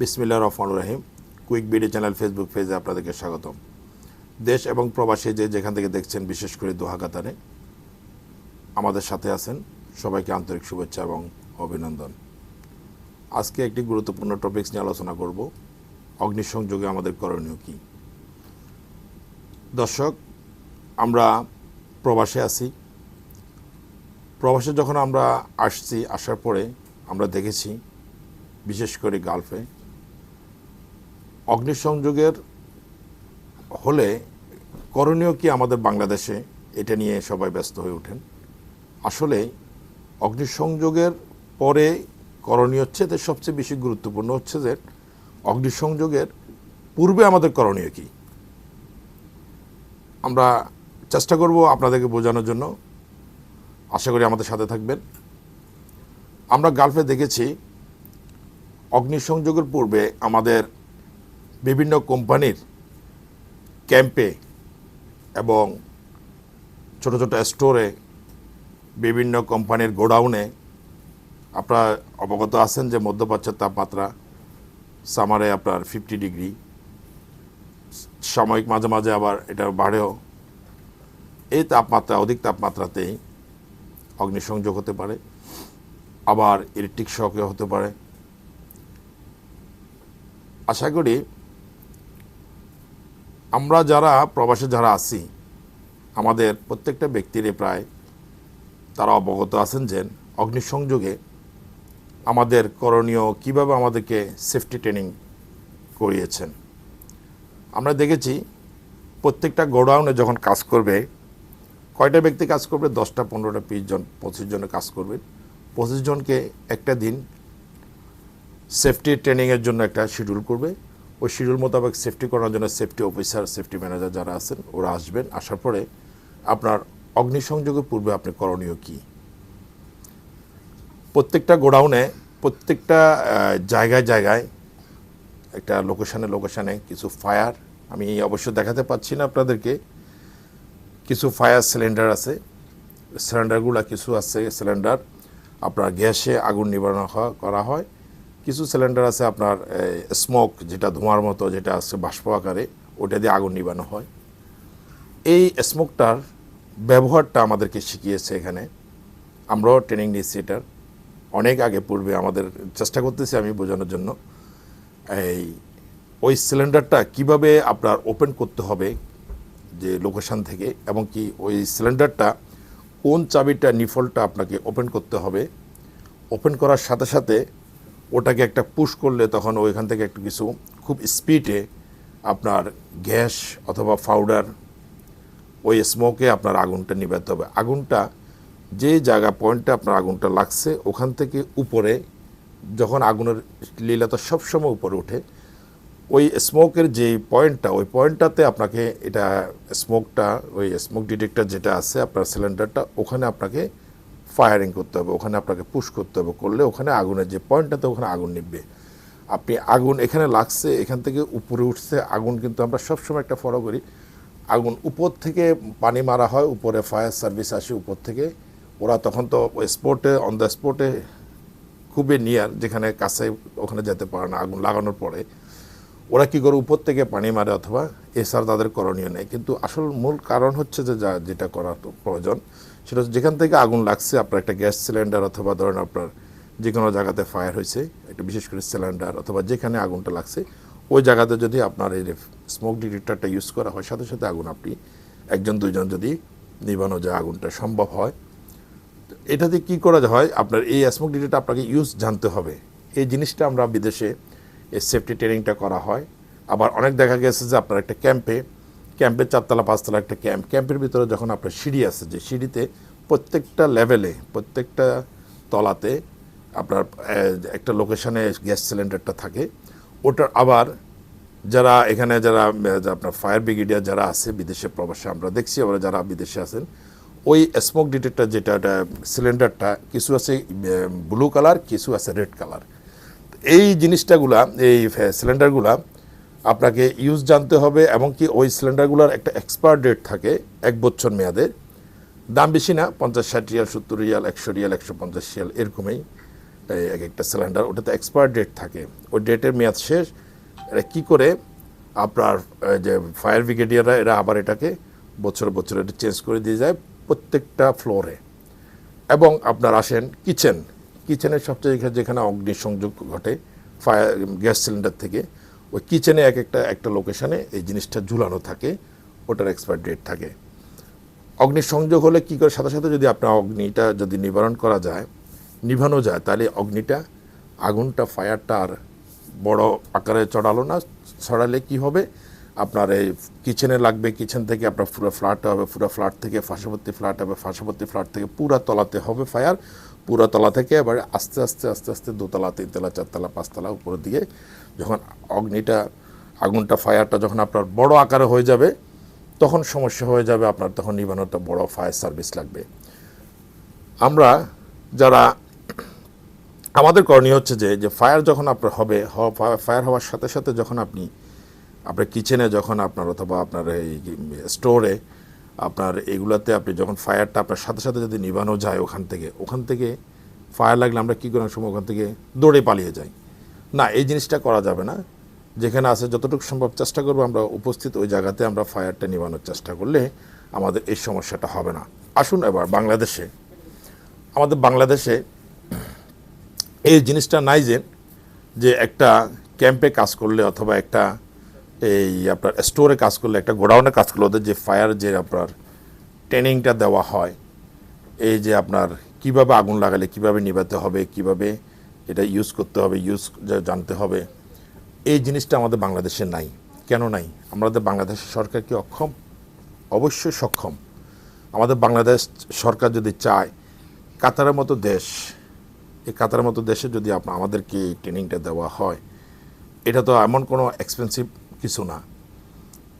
বিসমিল্লা রহমান রাহিম। Quick BD channel Facebook পেজে আপনাদেরকে স্বাগতম। দেশ এবং প্রবাসী যে যেখান থেকে দেখছেন, বিশেষ করে দোহা কাতারে আমাদের সাথে আছেন সবাইকে আন্তরিক শুভেচ্ছা এবং অভিনন্দন। আজকে একটি গুরুত্বপূর্ণ টপিকস নিয়ে আলোচনা করব। অগ্নিসংযোগে আমাদের করণীয় কী? দর্শক, আমরা প্রবাসে আছি। প্রবাসে যখন আমরা আসছি, আসার পরে আমরা দেখেছি, বিশেষ করে গালফে অগ্নিসংযোগের হলে করণীয় কি আমাদের বাংলাদেশে? এটা নিয়ে সবাই ব্যস্ত হয়ে ওঠেন। আসলে অগ্নিসংযোগের পরে করণীয় হচ্ছে যে সবচেয়ে বেশি গুরুত্বপূর্ণ হচ্ছে যে অগ্নিসংযোগের পূর্বে আমাদের করণীয় কি? আমরা চেষ্টা করব আপনাদেরকে বোঝানোর জন্য। আশা করি আমাদের সাথে থাকবেন। আমরা গালফে দেখেছি, অগ্নিসংযোগের পূর্বে আমাদের বিভিন্ন কোম্পানির ক্যাম্পে এবং ছোট ছোট স্টোরে বিভিন্ন কোম্পানির গোডাউনে আপনারা অবগত আছেন যে মধ্যপ্রাচ্যের তাপমাত্রা সামারে আপনার ফিফটি ডিগ্রি। সাময়িক মাঝে মাঝে আবার এটা বাড়েও। এই তাপমাত্রা, অধিক তাপমাত্রাতেই অগ্নিসংযোগ হতে পারে, আবার ইলেকট্রিক শকে হতে পারে। আশা করি আমরা যারা প্রবাসে যারা আছি, আমাদের প্রত্যেকটা ব্যক্তিরই প্রায় তারা অবগত আছেন যে অগ্নিসংযোগে আমাদের করণীয় কীভাবে আমাদেরকে সেফটি ট্রেনিং করিয়েছেন। আমরা দেখেছি প্রত্যেকটা গোডাউনে যখন কাজ করবে, কয়টা ব্যক্তি কাজ করবে? দশটা, পনেরোটা, বিশ জন, পঁচিশ জনে কাজ করবে। পঁচিশ জনকে একটা দিন সেফটি ট্রেনিংয়ের জন্য একটা শিডিউল করবে। ওই শিডিউল মোতাবেক সেফটি করার জন্য সেফটি অফিসার সেফটি ম্যানেজার যারা আছেন, ওরা আসবেন। আসার পরে আপনার অগ্নিসংযোগের পূর্বে আপনি করণীয় কী? প্রত্যেকটা গোডাউনে, প্রত্যেকটা জায়গায় জায়গায় একটা লোকেশানে লোকেশানে কিছু ফায়ার আমি অবশ্য দেখাতে পাচ্ছি না আপনাদেরকে, কিছু ফায়ার সিলিন্ডার আছে। সিলিন্ডারগুলো কিছু আছে সিলিন্ডার আপনার গ্যাসে আগুন নিবারণ করা হয়। কিছু সিলিন্ডার আছে আপনার স্মোক যেটা ধোঁয়ার মতো, যেটা আছে বাষ্প আকারে, ওটা দিয়ে আগুন নিবানো হয়। এই স্মোকটার ব্যবহারটা আমাদেরকে শিখিয়েছে এখানে। আমরাও ট্রেনিং নিচ্ছি এটার। অনেক আগে পূর্বে আমাদের চেষ্টা করতেছি আমি বোঝানোর জন্য। এই, ওই সিলিন্ডারটা কীভাবে আপনার ওপেন করতে হবে যে লোকেশান থেকে, এবং কি ওই সিলিন্ডারটা কোন চাবিটা, নিফলটা আপনাকে ওপেন করতে হবে। ওপেন করার সাথে সাথে ওটাকে একটা পুশ করলে তখন ওইখান থেকে একটু কিছু খুব স্পিডে আপনার গ্যাস অথবা পাউডার ওই স্মোকে আপনার আগুনটা নিভাতে হবে। আগুনটা যে জায়গা পয়েন্টে আপনার আগুনটা লাগছে, ওখান থেকে উপরে যখন আগুনের লীলাটা সবসময় উপরে ওঠে, ওই স্মোকের যে পয়েন্টটা ওই পয়েন্টটাতে আপনাকে এটা স্মোকটা ওই স্মোক ডিটেক্টর যেটা আছে আপনার সিলিন্ডারটা ওখানে আপনাকে ফায়ারিং করতে হবে, ওখানে আপনাকে পুশ করতে হবে, করলে ওখানে আগুনের যে পয়েন্টটাতে ওখানে আগুন নিববে আপনি আগুন এখানে লাগছে, এখান থেকে উপরে উঠছে, আগুন কিন্তু আমরা সবসময় একটা ফলো করি। আগুন উপর থেকে পানি মারা হয়, উপরে ফায়ার সার্ভিস আসে উপর থেকে। ওরা তখন তো স্পটে অন দ্য স্পটে খুবই নিয়ার যেখানে কাছে, ওখানে যেতে পারে না আগুন লাগানোর পরে। ওরা কী করে উপর থেকে পানি মারে অথবা এছাড়া তাদের করণীয় নেই কিন্তু আসল মূল কারণ হচ্ছে যে যা, যেটা করার প্রয়োজন সেটা যেখান থেকে আগুন লাগছে, আপনার একটা গ্যাস সিলিন্ডার অথবা ধরেন আপনার যে কোনো জায়গাতে ফায়ার হয়েছে, একটা বিশেষ করে সিলিন্ডার অথবা যেখানে আগুনটা লাগছে, ওই জায়গাতে যদি আপনার এই স্মোক ডিটেক্টরটা ইউজ করা হয়, সাথে সাথে আগুন আপনি একজন, দুইজন যদি নিবানো যায়, আগুনটা সম্ভব হয়। এটাতে কি করা হয়? আপনার এই স্মোক ডিটেক্টর আপনাকে ইউজ জানতে হবে। এই জিনিসটা আমরা বিদেশে এই সেফটি ট্রেনিংটা করা হয়। আবার অনেক দেখা গেছে যে আপনার একটা ক্যাম্পে ক্যাম্পের চারতলা, পাঁচতলা একটা ক্যাম্প। ক্যাম্পের ভিতরে যখন আপনার সিঁড়ি আছে, যে সিঁড়িতে প্রত্যেকটা লেভেলে, প্রত্যেকটা তলাতে আপনার একটা লোকেশনে গ্যাস সিলিন্ডারটা থাকে। ওটার আবার যারা এখানে যারা আপনার ফায়ার ব্রিগেডিয়ার যারা আছে, বিদেশে প্রবাসে আমরা দেখছি আবার যারা বিদেশে আছেন, ওই স্মোক ডিটেক্টর যেটা সিলিন্ডারটা কিছু আছে ব্লু কালার কিছু আছে রেড কালার এই জিনিসটাগুলা এই সিলিন্ডারগুলা আপনাকে ইউজ জানতে হবে এবং কি ওই সিলিন্ডারগুলোর একটা এক্সপায়ার ডেট থাকে এক বছর মেয়াদের দাম বেশি না, পঞ্চাশ ষাট রিয়াল, সত্তর রিয়াল, একশো রিয়াল, একশো পঞ্চাশ রিয়াল এরকমই এক একটা সিলিন্ডার ওটাতে এক্সপায়ার ডেট থাকে। ওই ডেটের মেয়াদ শেষ। এটা কী করে? আপনার যে ফায়ার ব্রিগেডিয়াররা এরা আবার এটাকে বছর বছর এটা চেঞ্জ করে দিয়ে যায় প্রত্যেকটা ফ্লোরে এবং আপনার আসেন কিচেন কিচেনের সবচেয়ে যেখানে অগ্নিসংযোগ ঘটে ফায়ার গ্যাস সিলিন্ডার থেকে। ওই কিচেনে এক একটা একটা লোকেশনে এই জিনিসটা ঝুলানো থাকে, ওটার এক্সপায়ার ডেট থাকে। অগ্নিসংযোগ হলে কী করে, সাথে সাথে যদি আপনার অগ্নিটা যদি নিবারণ করা যায়, নিভানো যায়, তাহলে অগ্নিটা, আগুনটা ফায়ারটা আর বড় আকারে চড়ালো না, ছড়ালে কি হবে? আপনার এই কিচেনে লাগবে কিচেন থেকে আপনার পুরো ফ্ল্যাট হবে, পুরো ফ্ল্যাট থেকে পার্শ্ববর্তী ফ্ল্যাট হবে পার্শ্ববর্তী ফ্ল্যাট থেকে পুরা তলাতে হবে ফায়ার পুরা তলা থেকে এবার আস্তে আস্তে আস্তে আস্তে দোতলা তিনতলা চারতলা পাঁচতলা উপরের দিকে যখন অগ্নিটা, আগুনটা ফায়ারটা যখন আপনার বড় আকারে হয়ে যাবে, তখন সমস্যা হয়ে যাবে, আপনার তখন নিবানোটা বড় ফায়ার সার্ভিস লাগবে। আমরা যারা, আমাদের করণীয় হচ্ছে যে যে ফায়ার যখন আপনার হবে ফায়ার হওয়ার সাথে সাথে যখন আপনি, আপনার কিচেনে যখন আপনার অথবা আপনার এই স্টোরে আপনার এগুলাতে আপনি যখন ফায়ারটা আপনার সাথে সাথে যদি নিবানো যায় ওখান থেকে ওখান থেকে ফায়ার লাগলে আমরা কী করার সময় ওখান থেকে দৌড়ে পালিয়ে যাই। না, এই জিনিসটা করা যাবে না। যেখানে আছে যতটুকু সম্ভব চেষ্টা করব আমরা উপস্থিত ওই জায়গাতে আমরা ফায়ারটা নিবানোর চেষ্টা করলে আমাদের এই সমস্যাটা হবে না। আসুন এবার বাংলাদেশে। আমাদের বাংলাদেশে এই জিনিসটা নাই যে যে একটা ক্যাম্পে কাজ করলে অথবা একটা এই আপনার স্টোরে কাজ করলে, একটা গোডাউনে কাজ করলে, ওদের যে ফায়ার যে আপনার ট্রেনিংটা দেওয়া হয়, এই যে আপনার কীভাবে আগুন লাগালে, কীভাবে নিভাতে হবে, কীভাবে এটা ইউজ করতে হবে ইউজ জানতে হবে, এই জিনিসটা আমাদের বাংলাদেশে নাই। কেন নাই? আমাদের বাংলাদেশ সরকার কি অক্ষম? অবশ্যই সক্ষম। আমাদের বাংলাদেশ সরকার যদি চায়, কাতারের মতো দেশ, এই কাতারের মতো দেশে যদি আপনার আমাদেরকে ট্রেনিংটা দেওয়া হয়, এটা তো এমন কোনো এক্সপেন্সিভ কিছু না।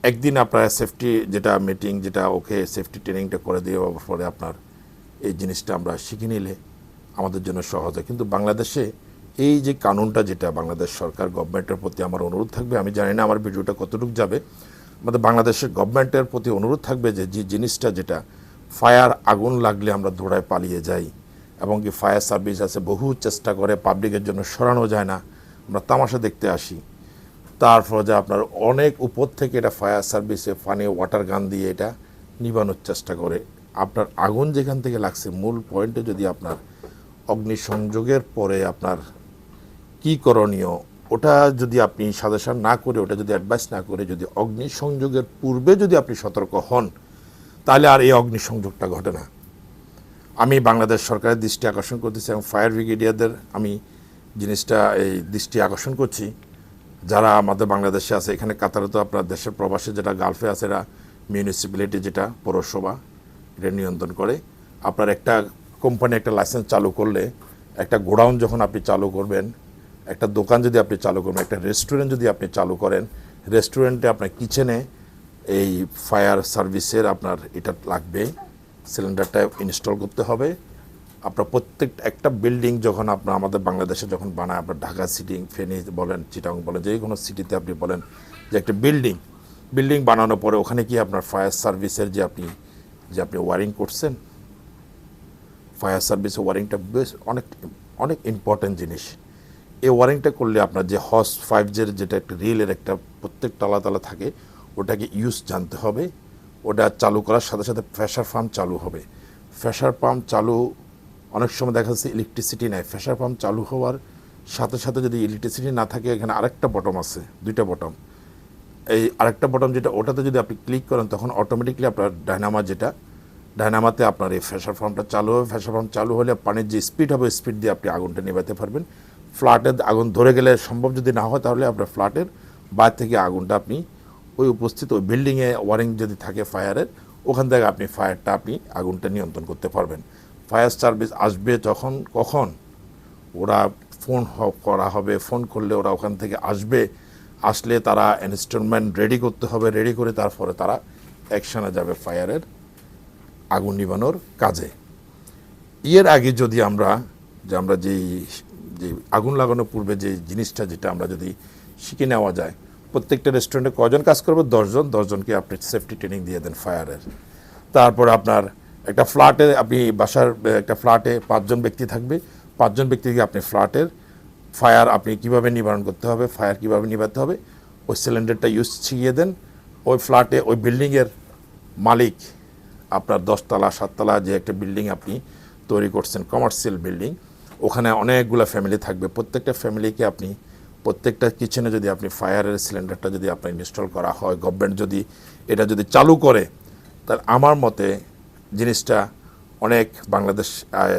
একদিন আপনার সেফটি যেটা মিটিং যেটা ওকে সেফটি ট্রেনিংটা করে দেওয়ার পরে আপনার এই জিনিসটা আমরা শিখে নিলে আমাদের জন্য সহজ হয়। কিন্তু বাংলাদেশে এই যে কানুনটা যেটা বাংলাদেশ সরকার গভর্নমেন্টের প্রতি আমার অনুরোধ থাকবে, আমি জানি না আমার ভিডিওটা কতটুকু যাবে, আমাদের বাংলাদেশের গভর্নমেন্টের প্রতি অনুরোধ থাকবে যে যে জিনিসটা যেটা ফায়ার আগুন লাগলে আমরা দৌড়ায় পালিয়ে যাই এবং কি ফায়ার সার্ভিস আছে, বহু চেষ্টা করে পাবলিকের জন্য সরানো যায় না। আমরা তামাশা দেখতে আসি। তারপর যে আপনার অনেক উপর থেকে এটা ফায়ার সার্ভিসে পানি ওয়াটার গান দিয়ে এটা নিবানোর চেষ্টা করে। আপনার আগুন যেখান থেকে লাগছে, মূল পয়েন্টে যদি আপনার অগ্নিসংযোগের পরে আপনার কি করণীয়, ওটা যদি আপনি সাজেশন না করে, ওটা যদি অ্যাডভাইস না করে, যদি অগ্নিসংযোগের পূর্বে যদি আপনি সতর্ক হন, তাহলে আর এই অগ্নিসংযোগটা ঘটে না। আমি বাংলাদেশ সরকারের দৃষ্টি আকর্ষণ করতেছি এবং ফায়ার ব্রিগেডিয়ারদের আমি জিনিসটা, এই দৃষ্টি আকর্ষণ করছি। যারা আমাদের বাংলাদেশে আছে, এখানে কাতারে তো আপনার দেশের প্রবাসে যেটা, গালফে আছে এরা মিউনিসিপ্যালিটি যেটা, পৌরসভা, এটা নিয়ন্ত্রণ করে। আপনার একটা কোম্পানি একটা লাইসেন্স চালু করলে, একটা গোডাউন যখন আপনি চালু করবেন, একটা দোকান যদি আপনি চালু করবেন, একটা রেস্টুরেন্ট যদি আপনি চালু করেন রেস্টুরেন্টে আপনার কিচেনে এই ফায়ার সার্ভিসের আপনার এটা লাগবে সিলিন্ডারটা ইনস্টল করতে হবে। আপনার প্রত্যেক একটা বিল্ডিং যখন আপনার আমাদের বাংলাদেশে যখন বানায়, আপনার ঢাকা সিটি ফেনী বলেন চিটাং বলেন, যে কোনো সিটিতে আপনি বলেন যে একটা বিল্ডিং বিল্ডিং বানানোর পরে ওখানে কি আপনার ফায়ার সার্ভিসের যে আপনি যে আপনি ওয়ারিং করছেন ফায়ার সার্ভিসের ওয়ারিংটা বেশ অনেক অনেক ইম্পর্ট্যান্ট জিনিস। এই ওয়ারিংটা করলে আপনার যে হস ফাইভ জের যেটা একটা রিলের একটা প্রত্যেক তালা তালা থাকে, ওটাকে ইউজ জানতে হবে। ওটা চালু করার সাথে সাথে প্রেশার পাম্প চালু হবে। প্রেশার পাম্প চালু অনেক সময় দেখা যাচ্ছে ইলেকট্রিসিটি নেয় প্রেশার পাম্প চালু হওয়ার সাথে সাথে যদি ইলেকট্রিসিটি না থাকে, এখানে আরেকটা বটম আছে, দুইটা বটম এই আরেকটা বটম যেটা, ওটাতে যদি আপনি ক্লিক করেন, তখন অটোমেটিকলি আপনার ডায়নামা যেটা ডায়নামাতে আপনার এই প্রেশার পাম্পটা চালু হবে। প্রেশার পাম্প চালু হলে পানির যে স্পিড হবে স্পিড দিয়ে আপনি আগুনটা নেভাতে পারবেন। ফ্ল্যাটের আগুন ধরে গেলে সম্ভব যদি না হয়, তাহলে আপনার ফ্ল্যাটের বাইরে থেকে আগুনটা আপনি ওই উপস্থিত ওই বিল্ডিংয়ে ওয়ারিং যদি থাকে ফায়ারের ওখান থেকে আপনি ফায়ারটা আপনি আগুনটা নিয়ন্ত্রণ করতে পারবেন। ফায়ার সার্ভিস আসবে যখন, কখন? ওরা ফোন করা হবে, ফোন করলে ওরা ওখান থেকে আসবে। আসলে তারা ইনস্টলমেন্ট রেডি করতে হবে, রেডি করে তারপরে তারা অ্যাকশনে যাবে ফায়ারের আগুন নিবানোর কাজে। এর আগে যদি আমরা, যে আমরা যেই যে আগুন লাগানোর পূর্বে যে জিনিসটা যেটা আমরা যদি শিখে নেওয়া যায়, প্রত্যেকটা রেস্টুরেন্টে কজন কাজ করবে? দশজন। দশজনকে আপনি সেফটি ট্রেনিং দিয়ে দেন ফায়ারের। তারপর আপনার একটা ফ্ল্যাটে আপনি বাসার, একটা ফ্ল্যাটে পাঁচজন ব্যক্তি থাকবে। পাঁচজন ব্যক্তিকে আপনি ফ্ল্যাটের ফায়ার আপনি কীভাবে নিবারণ করতে হবে, ফায়ার কীভাবে নিভাতে হবে, ওই সিলিন্ডারটা ইউজ শিখিয়ে দেন। ওই ফ্ল্যাটে, ওই বিল্ডিংয়ের মালিক, আপনার দশতলা, সাততলা যে একটা বিল্ডিং আপনি তৈরি করছেন কমার্শিয়াল বিল্ডিং ওখানে অনেকগুলো ফ্যামিলি থাকবে। প্রত্যেকটা ফ্যামিলিকে আপনি, প্রত্যেকটা কিচেনে যদি আপনি ফায়ারের সিলিন্ডারটা যদি আপনার ইনস্টল করা হয় গভর্নমেন্ট যদি এটা যদি চালু করে, তাহলে আমার মতে জিনিসটা অনেক বাংলাদেশ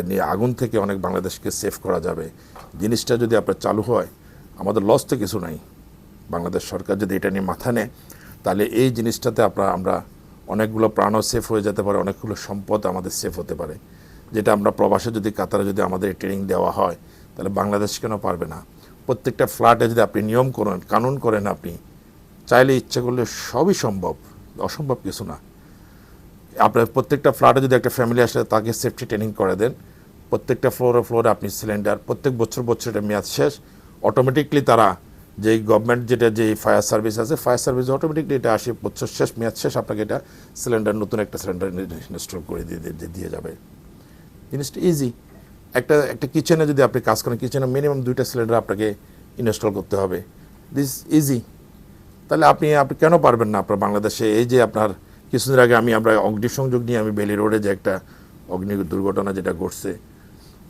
নিয়ে আগুন থেকে অনেক বাংলাদেশকে সেভ করা যাবে। জিনিসটা যদি আপনার চালু হয়, আমাদের লস তো কিছু নাই। বাংলাদেশ সরকার যদি এটা নিয়ে মাথা নেয়, তাহলে এই জিনিসটাতে আপনার, আমরা অনেকগুলো প্রাণও সেফ হয়ে যেতে পারে, অনেকগুলো সম্পদ আমাদের সেফ হতে পারে। যেটা আমরা প্রবাসে যদি, কাতারে যদি আমাদের ট্রেনিং দেওয়া হয়, তাহলে বাংলাদেশ কেন পারবে না? প্রত্যেকটা ফ্ল্যাটে যদি আপনি নিয়ম করেন, কানুন করেন আপনি, চাইলে ইচ্ছে করলে সবই সম্ভব, অসম্ভব কিছু না। আপনার প্রত্যেকটা ফ্ল্যাটে যদি একটা ফ্যামিলি আসে, তাকে সেফটি ট্রেনিং করে দেন। প্রত্যেকটা ফ্লোরে ফ্লোরে আপনি সিলিন্ডার প্রত্যেক বছর বছর এটা মেয়াদ শেষ অটোমেটিকলি তারা যেই গভর্নমেন্ট যেটা যে ফায়ার সার্ভিস আছে ফায়ার সার্ভিস অটোমেটিকলি এটা আসে, বছর শেষ, মেয়াদ শেষ, আপনাকে এটা সিলিন্ডার নতুন একটা সিলিন্ডার ইনস্টল করে দিয়ে, দিয়ে- দিয়ে যাবে। জিনিসটা ইজি একটা একটা কিচেনে যদি আপনি কাজ করেন কিচেনে মিনিমাম দুইটা সিলিন্ডার আপনাকে ইনস্টল করতে হবে। দিস ইজি তাহলে আপনি আপনি কেন পারবেন না আপনার বাংলাদেশে এই যে আপনার কিছুদিন আগে আমি, আমরা অগ্নিসংযোগ নিয়ে আমি বেলি রোডে যে একটা অগ্নি দুর্ঘটনা যেটা ঘটছে,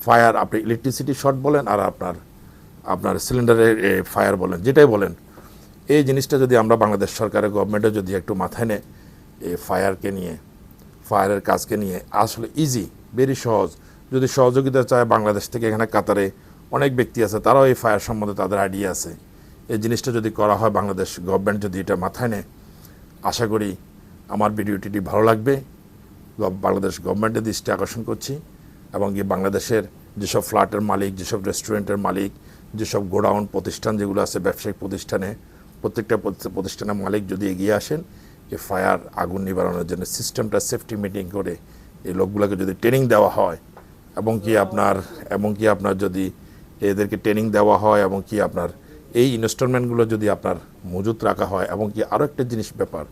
ফায়ার, আপনি ইলেকট্রিসিটি শর্ট বলেন আর আপনার আপনার সিলিন্ডারের ফায়ার বলেন, যেটাই বলেন, এই জিনিসটা যদি আমরা বাংলাদেশ সরকারের গভর্নমেন্টে যদি একটু মাথায় নেয় এই ফায়ারকে নিয়ে ফায়ারের কাজকে নিয়ে, আসলে ইজি ভেরি সহজ। যদি সহযোগিতা চায় বাংলাদেশ থেকে, এখানে কাতারে অনেক ব্যক্তি আছে, তারাও এই ফায়ার সম্বন্ধে তাদের আইডিয়া আছে। এই জিনিসটা যদি করা হয়, বাংলাদেশ গভর্নমেন্ট যদি এটা মাথায় নেয়, আশা করি আমার ভিডিওটি ভালো লাগবে। বাংলাদেশ গভর্নমেন্টের দৃষ্টি আকর্ষণ করছি এবং কি বাংলাদেশের যেসব ফ্ল্যাটের মালিক, যেসব রেস্টুরেন্টের মালিক, যেসব গোডাউন প্রতিষ্ঠান যেগুলো আছে, ব্যবসায়িক প্রতিষ্ঠানে, প্রত্যেকটা প্রতিষ্ঠানের মালিক যদি এগিয়ে আসেন, এই ফায়ার আগুন নিবারণের জন্য সিস্টেমটা সেফটি মিটিং করে এই লোকগুলোকে যদি ট্রেনিং দেওয়া হয়, এবং কি আপনার, এবং কি আপনার যদি এদেরকে ট্রেনিং দেওয়া হয়, এবং কি আপনার এই ইনস্টলমেন্টগুলো যদি আপনার মজুত রাখা হয়, এবং কি আরও একটা জিনিস ব্যাপার,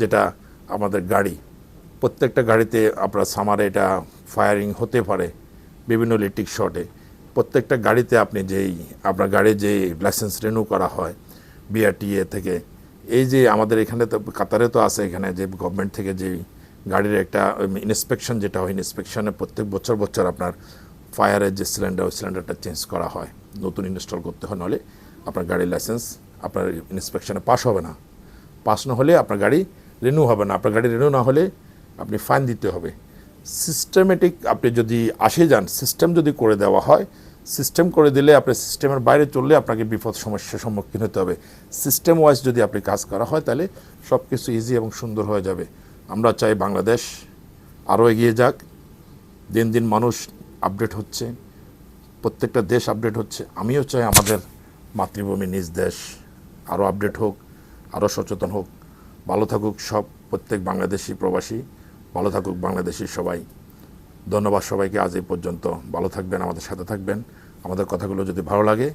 যেটা আমাদের গাড়ি। প্রত্যেকটা গাড়িতে আপনার সামারে এটা ফায়ারিং হতে পারে, বিভিন্ন ইলেকট্রিক শটে প্রত্যেকটা গাড়িতে আপনি যেই, আপনার গাড়ির যে লাইসেন্স রিনিউ করা হয় বিআরটিএ থেকে, এই যে আমাদের এখানে তো, কাতারে তো আছে এখানে যে গভর্নমেন্ট থেকে যে গাড়ির একটা ইন্সপেকশন যেটা হয় ইন্সপেকশনে প্রত্যেক বছর বছর আপনার ফায়ারের যে সিলিন্ডার ওই সিলিন্ডারটা চেঞ্জ করা হয়। নতুন ইনস্টল করতে হয়, নাহলে আপনার গাড়ির লাইসেন্স আপনার ইন্সপেকশনে পাস হবে না। পাস না হলে আপনার গাড়ি রিনিউ হবে না, আপনার গাড়ি রিনিউ না হলে আপনি ফাইন দিতে হবে। সিস্টেমেটিক আপনি যদি আসে যান সিস্টেম যদি করে দেওয়া হয় সিস্টেম করে দিলে আপনি সিস্টেমের বাইরে চললে আপনাকে বিপদ সমস্যার সম্মুখীন হতে হবে। সিস্টেম ওয়াইজ যদি আপনি কাজ করা হয় তাহলে সব কিছু ইজি এবং সুন্দর হয়ে যাবে। আমরা চাই বাংলাদেশ আরও এগিয়ে যাক। দিন দিন মানুষ আপডেট হচ্ছে, প্রত্যেকটা দেশ আপডেট হচ্ছে। আমিও চাই আমাদের মাতৃভূমি নিজ দেশ আরও আপডেট হোক, আরও সচেতন হোক। ভালো থাকুক সব, প্রত্যেক বাংলাদেশি প্রবাসী, ভালো থাকুক বাংলাদেশি সবাই। ধন্যবাদ সবাইকে, আজ এই পর্যন্ত ভালো থাকবেন, আমাদের সাথে থাকবেন। আমাদের কথাগুলো যদি ভালো লাগে,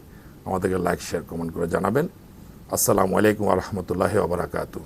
আমাদেরকে লাইক শেয়ার কমেন্ট করে জানাবেন। আসসালামু আলাইকুম রহমতুল্লাহ আবরাকাতু